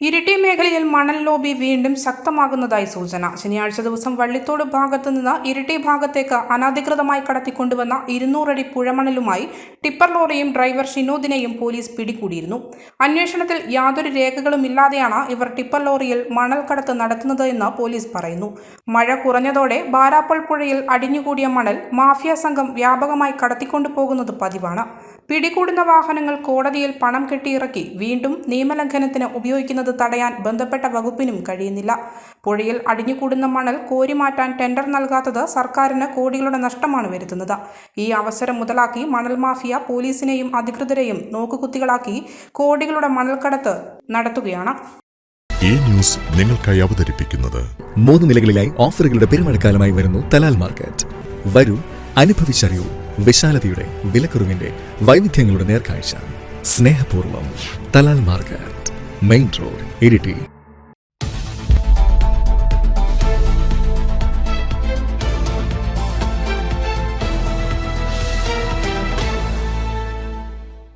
ഇരിട്ടി മേഖലയിൽ മണൽ ലോബി വീണ്ടും ശക്തമാകുന്നതായി സൂചന. ശനിയാഴ്ച ദിവസം വള്ളിത്തോട് ഭാഗത്തു നിന്ന് ഇരിട്ടി ഭാഗത്തേക്ക് അനധികൃതമായി കടത്തിക്കൊണ്ടുവന്ന ഇരുന്നൂറടി പുഴമണലുമായി ടിപ്പർ ലോറിയും ഡ്രൈവർ ഷിനോദിനെയും പോലീസ് പിടികൂടിയിരുന്നു. അന്വേഷണത്തിൽ യാതൊരു രേഖകളും ഇല്ലാതെയാണ് ഇവർ ടിപ്പർ ലോറിയിൽ മണൽ കടത്ത് നടത്തുന്നത് എന്ന് പോലീസ് പറയുന്നു. മഴ കുറഞ്ഞതോടെ ബാരാപ്പൾ പുഴയിൽ അടിഞ്ഞുകൂടിയ മണൽ മാഫിയ സംഘം വ്യാപകമായി കടത്തിക്കൊണ്ടു പോകുന്നത് പതിവാണ്. പിടികൂടുന്ന വാഹനങ്ങൾ കോടതിയിൽ പണം കെട്ടിയിറക്കി വീണ്ടും നിയമലംഘനത്തിന് ഉപയോഗിക്കുന്നത് തടയാൻ ബന്ധപ്പെട്ട വകുപ്പിനും കഴിയുന്നില്ല. പുഴയിൽ അടിഞ്ഞുകൂടുന്ന മണൽ കോരിമാറ്റാൻ ടെൻഡർ നൽകാത്തത് സർക്കാരിന് കോടികളുടെ നഷ്ടമാണ് വരുത്തുന്നത്. ഈ അവസരം മുതലാക്കി മണൽ മാഫിയ പോലീസിനെയും അധികൃതരെയും നോക്കുകുത്തികളാക്കി കോടികളുടെ മണൽക്കടത്ത് നടത്തുകയാണ്. ഈ ന്യൂസ് നിങ്ങൾക്കായി അവതരിപ്പിക്കുന്നത് മൂന്ന് നിലകളിലായി ഓഫറുകളുടെ പെരുമഴക്കാലമായി വരുന്നു തലാൽ മാർക്കറ്റ്. വരൂ അനുഭവിച്ചറിയൂ വിശാലതയുടെ വിലക്കുറവിന്റെ വൈവിധ്യങ്ങളുടെ നേർക്കാഴ്ച. സ്നേഹപൂർവം Talal market. Main road Iritty.